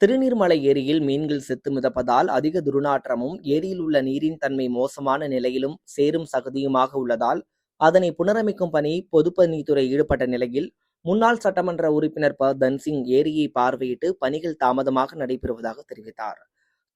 திருநீர்மலை ஏரியில் மீன்கள் செத்து மிதப்பதால் அதிக துர்நாற்றமும் ஏரியில் உள்ள நீரின் தன்மை மோசமான நிலையிலும் சேரும் சகதியுமாக உள்ளதால் அதனை புனரமைக்கும் பணி பொதுப்பணித்துறை ஈடுபட்ட நிலையில் முன்னாள் சட்டமன்ற உறுப்பினர் ப. தன்சிங் ஏரியை பார்வையிட்டு பணிகள் தாமதமாக நடைபெறுவதாக தெரிவித்தார்.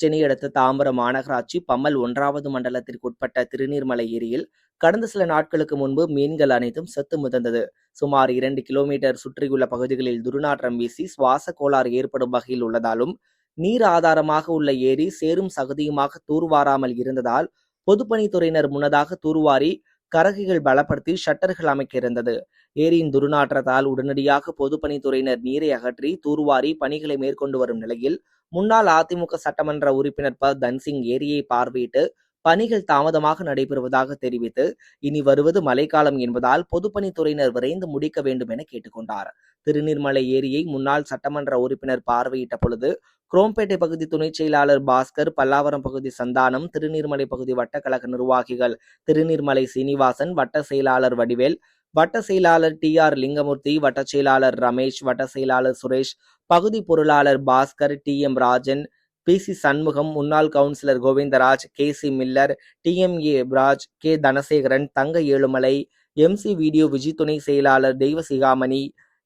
சென்னை அடுத்த தாம்பரம் மாநகராட்சி பம்மல் ஒன்றாவது மண்டலத்திற்குட்பட்ட திருநீர்மலை ஏரியில் கடந்த சில நாட்களுக்கு முன்பு மீன்கள் அனைத்தும் செத்து மிதந்தது. சுமார் இரண்டு கிலோமீட்டர் சுற்றியுள்ள பகுதிகளில் துர்நாற்றம் வீசி சுவாச கோளாறு ஏற்படும் வகையில் உள்ளதாலும் நீர் ஆதாரமாக உள்ள ஏரி சேரும் சகதியுமாக தூர்வாராமல் இருந்ததால் பொதுப்பணித்துறையினர் முன்னதாக தூர்வாரி கரகைகள் பலப்படுத்தி ஷட்டர்கள் அமைக்க இருந்தது ஏரியின் துர்நாற்றத்தால் உடனடியாக பொதுப்பணித்துறையினர் நீரை அகற்றி தூர்வாரி பணிகளை மேற்கொண்டு வரும் நிலையில் முன்னாள் அதிமுக சட்டமன்ற உறுப்பினர் ப. தன்சிங் ஏரியை பார்வையிட்டு பணிகள் தாமதமாக நடைபெறுவதாக தெரிவித்து இனி வருவது மழைக்காலம் என்பதால் பொதுப்பணித்துறையினர் விரைந்து முடிக்க வேண்டும் என கேட்டுக்கொண்டார். திருநீர்மலை ஏரியை முன்னாள் சட்டமன்ற உறுப்பினர் பார்வையிட்ட பொழுது குரோம்பேட்டை பகுதி துணைச் செயலாளர் பாஸ்கர் பல்லாவரம் பகுதி சந்தானம் திருநீர்மலை பகுதி வட்டக்கழக நிர்வாகிகள் திருநீர்மலை சீனிவாசன் வட்ட செயலாளர் வடிவேல் வட்ட செயலாளர் டி ஆர் லிங்கமூர்த்தி வட்ட செயலாளர் ரமேஷ் வட்ட செயலாளர் சுரேஷ் பகுதி பொருளாளர் Bhaskar T M Rajan P C Shanmugam முன்னாள் councillor Govindaraj K C Miller T M A Raj K. Dhanasekaran Thanga Ezhumalai M C video Vijay துணை செயலாளர் தெய்வசிகாமணி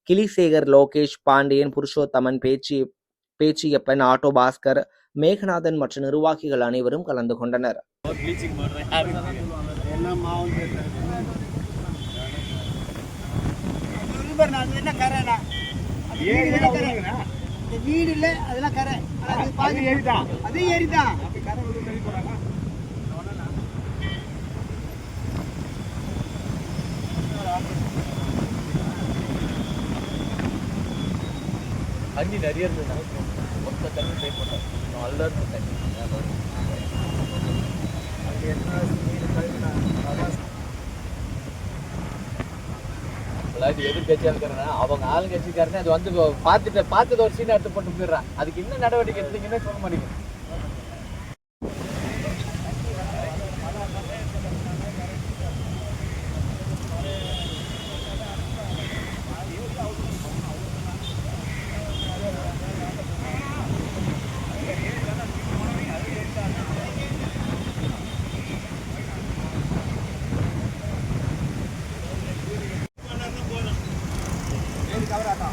கிளிசேகர் லோகேஷ் பாண்டியன் புருஷோத்தமன் பேச்சு பேச்சியப்பன் ஆட்டோ பாஸ்கர் மேகநாதன் மற்றும் நிர்வாகிகள் அனைவரும் கலந்து கொண்டனர். வீடு அதெல்லாம் கரை அது அது தண்ணி நிறைய இருந்தது. இப்போ தண்ணி பே பண்ணோம். நல்லா இருக்கும் தண்ணி. அதாவது எது பேச்சா அவங்க ஆளுங்கட்சிக்காரனே அது வந்து பார்த்துட்டு பார்த்தது ஒரு சீனை எடுத்து போட்டு போயிடுறான். அதுக்கு என்ன நடவடிக்கை எடுத்தீங்கன்னு சொல்ல மாட்டேங்குது कवर आता